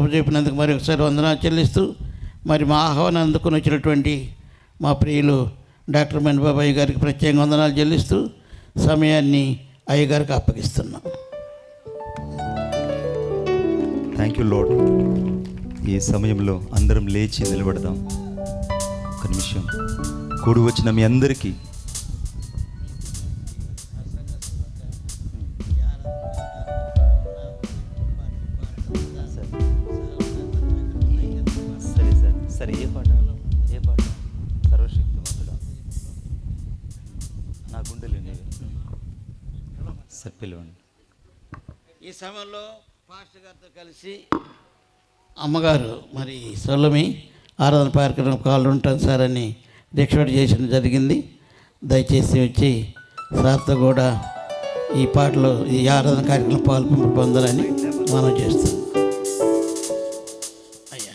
కృప చెప్పినందుకు మరి ఒకసారి వందనాలు చెల్లిస్తూ మరి మా ఆహ్వానం అందుకుని వచ్చినటువంటి మా ప్రియులు డాక్టర్ మణిబాబు అయ్య గారికి ప్రత్యేక వందనాలు చెల్లిస్తూ సమయాన్ని అయ్య గారికి అప్పగిస్తున్నాం. థ్యాంక్ యూ లోడ్ ఈ సమయంలో అందరం లేచి నిలబడదాం. ఒక నిమిషం. కూడి వచ్చిన మీ అందరికీ ఈ సమయంలో పాస్టర్ గారితో కలిసి అమ్మగారు మరి సొల్లమి ఆరాధన కార్యక్రమం కాళ్ళు ఉంటాను సార్ అని రిక్వెస్ట్ చేయడం జరిగింది. దయచేసి వచ్చి సార్తో కూడా ఈ పాటలో ఈ ఆరాధన కార్యక్రమం పాల్పొంపు పొందాలని మనం చేస్తున్నాం అయ్యా.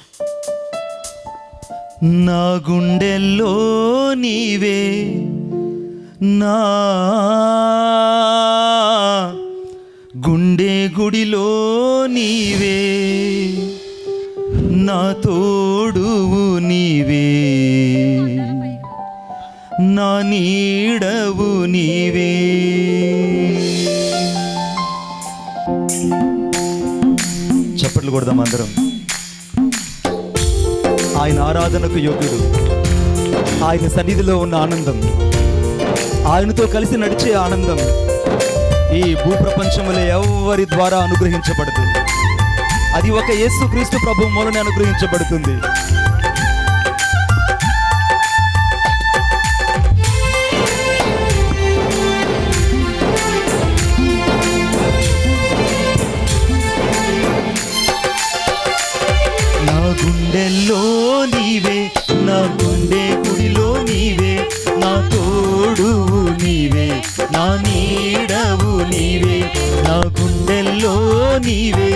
నా గుండెల్లో నీవే నా గుడిలో నీవే నా తోడువు నీవే. నా నీడవు నీవే. చప్పట్లు కొడదాం అందరం. ఆయన ఆరాధనకు యోగ్యుడు. ఆయన సన్నిధిలో ఉన్న ఆనందం. ఆయనతో కలిసి నడిచే ఆనందం. ఈ భూప్రపంచంలో ఎవరి ద్వారా అనుగ్రహించబడుతుంది అది ఒక యేసు క్రీస్తు ప్రభు మూలనే అనుగ్రహించబడుతుంది. నా గుండెల్లో నీవే నా గుండె గుడిలో నీవే నా తోడు నీవే నా నీ నా గుండెల్లో నీవే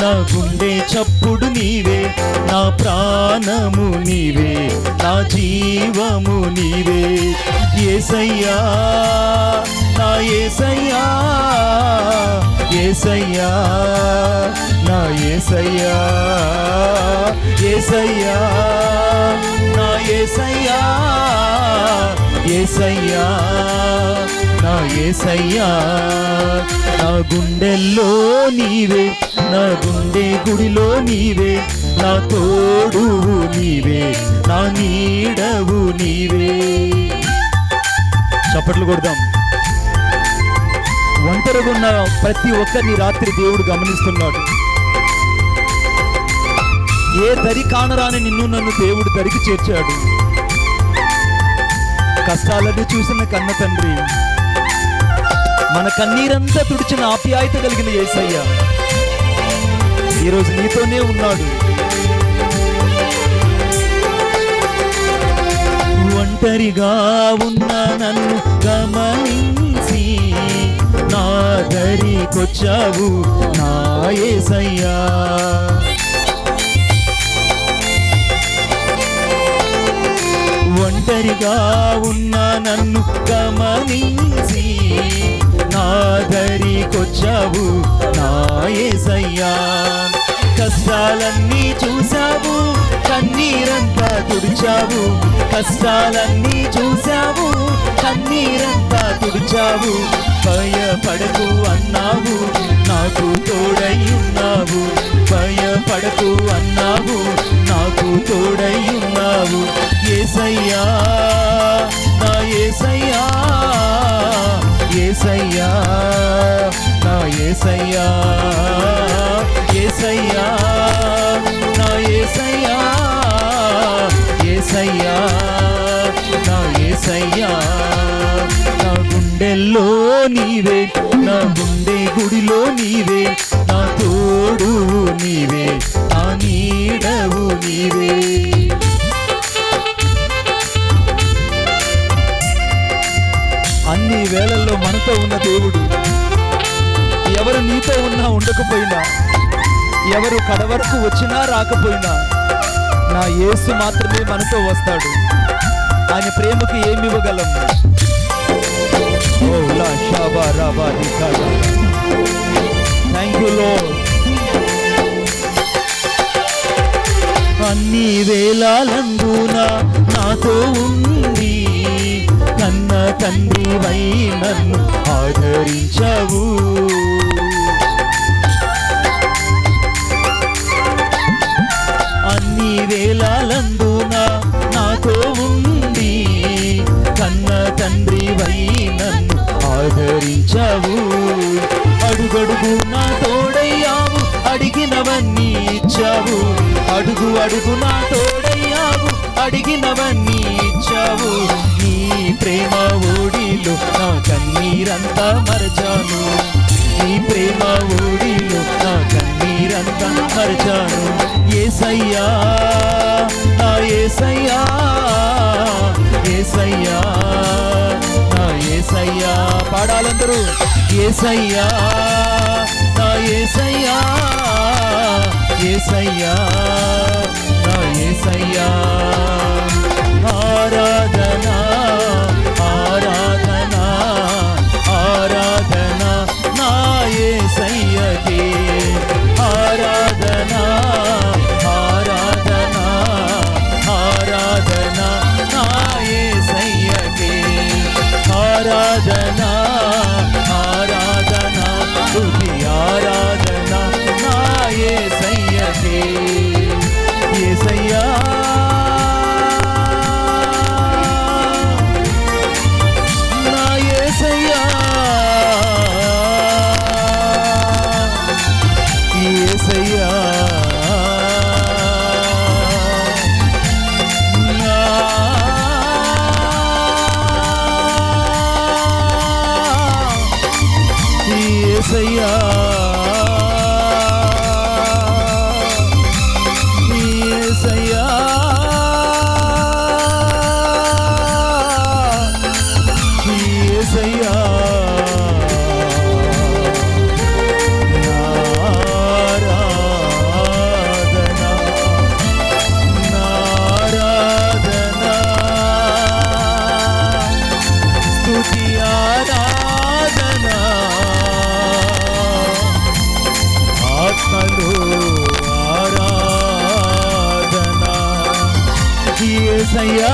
నా గుండె చప్పుడు నీవే నా ప్రాణము నీవే నా జీవము నీవే. ఏసయ్యా నా ఏసయ్యా ఏసయ్యా నా ఏసయ్యా ఏసయ్యా నా ఏసయ్యా ఏసయ్యా. ఏసయ్యా నా గుండెల్లో నీవే నా గుండె గుడిలో నీవే నా తోడువు నీవే నా నీడవు నీవే. చప్పట్లు కొడదాం. ఒంటరిగా ఉన్న ప్రతి ఒక్కరిని రాత్రి దేవుడు గమనిస్తున్నాడు. ఏ దరి కానరాని నిన్ను నన్ను దేవుడు దరికి చేర్చాడు. కష్టాలను చూసిన కన్న తండ్రి మన కన్నీరంతా తుడిచిన ఆప్యాయత కలిగిన ఏసయ్య. ఈరోజు నీతోనే ఉన్నాడు. ఒంటరిగా ఉన్న నన్ను గమనించి నా దరికొచ్చావు నా ఏసయ్యా. ఒంటరిగా ఉన్న నన్ను గమనించి నా దరికొచ్చావు నా యేసయ్యా కష్టాలన్నీ చూసావు కన్నీరంతా తుడిచావు. కష్టాలన్నీ చూసావు కన్నీరంతా తుడిచావు. భయపడకు అన్నావు నాకు తోడై ఉన్నావు. భయపడకు అన్నావు నాకు తోడై ఉన్నావు. ఏసయ్యా. ఏసయ్యా ఏసయ్యా నా ఏసయ్యా ఏసయ్యా నా ఏసయ్యా నా గుండెల్లో నీవే నా గుండె గుడిలో నీవే నా తోడు నీవే నా నీడవు నీవే. అన్ని వేళల్లో మనతో ఉన్న దేవుడు ఎవరు నీతో ఉన్నా ఉండకపోయినా ఎవరు కడవరకు వచ్చినా రాకపోయినా నా యేసు మాత్రమే మనతో వస్తాడు. ఆయన ప్రేమకు ఏమి ఇవ్వగలం ఓ రాబా థ్యాంక్ యూ లో. అన్ని వేళలందున నాతో ఉంది కన్న తండ్రి వై నన్ను ఆదరించవు. వేళలందున నాతో ఉంది. కన్న తండ్రి వై నన్ను ఆదరించవు. అడుగడుగు నా తోడయ్యావు అడిగినవన్నీ ఇచ్చావు. అడుగు అడుగు నా తోడయ్యావు అడిగినవన్నీ ఇచ్చావు. నీ ప్రేమ ఓడిలో నా కన్నీరంతా మరచాను. నీ ప్రేమ ఓడిలో నా కన్నీరంతా మరచాను. ఏసయ్యా నా ఏసయ్యా ఏసయ్యా నా ఏసయ్యా. పాడాలందరూ ఏసయ్యా నా ఏసయ్యా ఏసయ్యా నా ఏసయ్యా. ఆరాధనా ఆరాధనా Hey. యేసయ్యా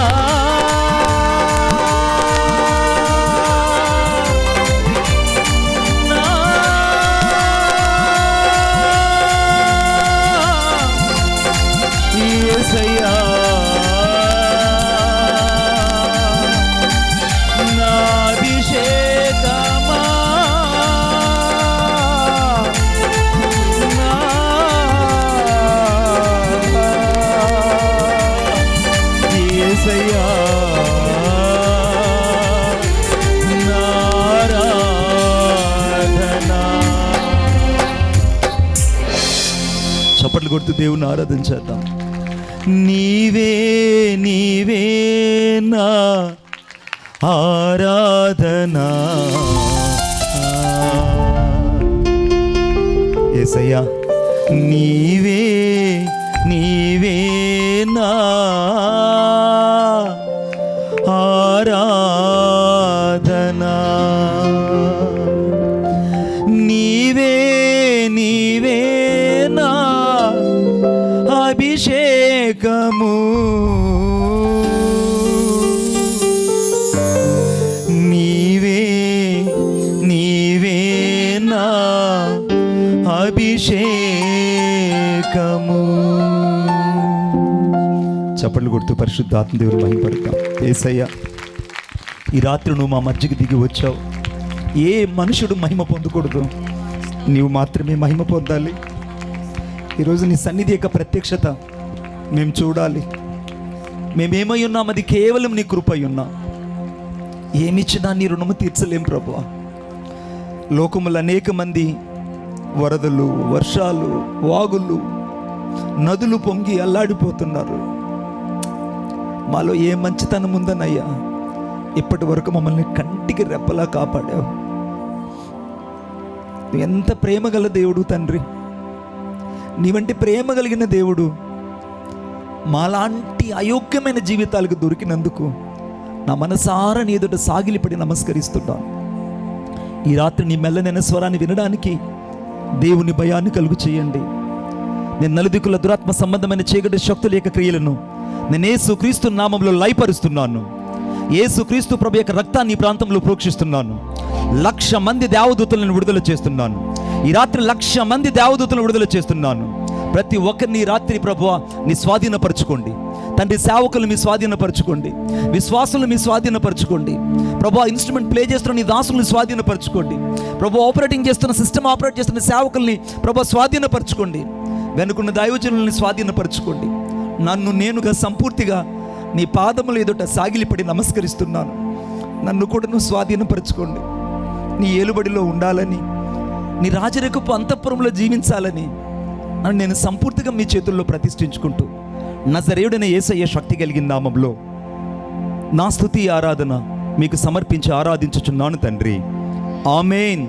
చప్పట్లు కొడుతూ దేవుని ఆరాధన చేద్దాం. నీవే నీవే నా ఆరాధనా. ఏసయ్యా నీవే నీవే నా చప్పట్లు కొడుతూ పరిశుద్ధ ఆత్మదేవుని మహిమపడతాం ఏసయ్య ఈ రాత్రి నువ్వు మా మధ్యకి దిగి వచ్చావు. ఏ మనుషుడు మహిమ పొందకూడదు. నీవు మాత్రమే మహిమ పొందాలి. ఈరోజు నీ సన్నిధి యొక్క ప్రత్యక్షత మేము చూడాలి. మేమేమై ఉన్నాం? అది కేవలం నీ కృపై ఉన్నాం. ఏమిచ్చినా నీ రుణము తీర్చలేం ప్రభు లోకములు అనేక మంది వరదలు వర్షాలు వాగులు నదులు పొంగి అల్లాడిపోతున్నారు. మాలో ఏ మంచితనం ఉందనయ్యా ఇప్పటి వరకు మమ్మల్ని కంటికి రెప్పలా కాపాడావు. నువ్వు ఎంత ప్రేమ గల దేవుడు తండ్రి. నీ వంటి ప్రేమ కలిగిన దేవుడు మాలాంటి అయోగ్యమైన జీవితాలకు దొరికినందుకు నా మనసారా నీ ఎదుట సాగిలిపడి నమస్కరిస్తున్నాను ఈ రాత్రి నీ మెల్లనైన స్వరాన్ని వినడానికి దేవుని భయాన్ని కలుగు చేయండి. నేను నలుదిక్కుల దురాత్మ సంబంధమైన చీకటి శక్తుల యొక్క క్రియలను నేను ఏసు క్రీస్తు నామంలో లయపరుస్తున్నాను. ఏసు క్రీస్తు ప్రభు యొక్క రక్తాన్ని ఈ ప్రాంతంలో ప్రోక్షిస్తున్నాను. లక్ష మంది దేవదూతలను విడుదల చేస్తున్నాను. ఈ రాత్రి లక్ష మంది దేవదూతలను విడుదల చేస్తున్నాను. ప్రతి ఒక్కరిని రాత్రి ప్రభు నీ స్వాధీనపరచుకోండి తండ్రి సేవకులు మీ స్వాధీనపరచుకోండి. విశ్వాసులు మీ స్వాధీనపరచుకోండి. ప్రభు ఇన్స్ట్రుమెంట్ ప్లే చేస్తున్న నీ దాసుల్ని స్వాధీనపరచుకోండి. ప్రభు ఆపరేటింగ్ చేస్తున్న సిస్టమ్ ఆపరేట్ చేస్తున్న సేవకుల్ని ప్రభు స్వాధీనపరచుకోండి. వెనుకున్న దైవజనుల్ని స్వాధీనపరచుకోండి. నన్ను నేనుగా సంపూర్తిగా నీ పాదముల ఎదుట సాగిలిపడి నమస్కరిస్తున్నాను. నన్ను కూడా నువ్వు స్వాధీనపరచుకోండి. నీ ఏలుబడిలో ఉండాలని నీ రాజరికపు అంతఃపురంలో జీవించాలని అని నేను సంపూర్తిగా మీ చేతుల్లో ప్రతిష్ఠించుకుంటూ నజరేయుడైన ఏసయ్య శక్తి కలిగిన నామంలో నా స్తుతి ఆరాధన మీకు సమర్పించి ఆరాధించుచున్నాను తండ్రి. ఆమెన్.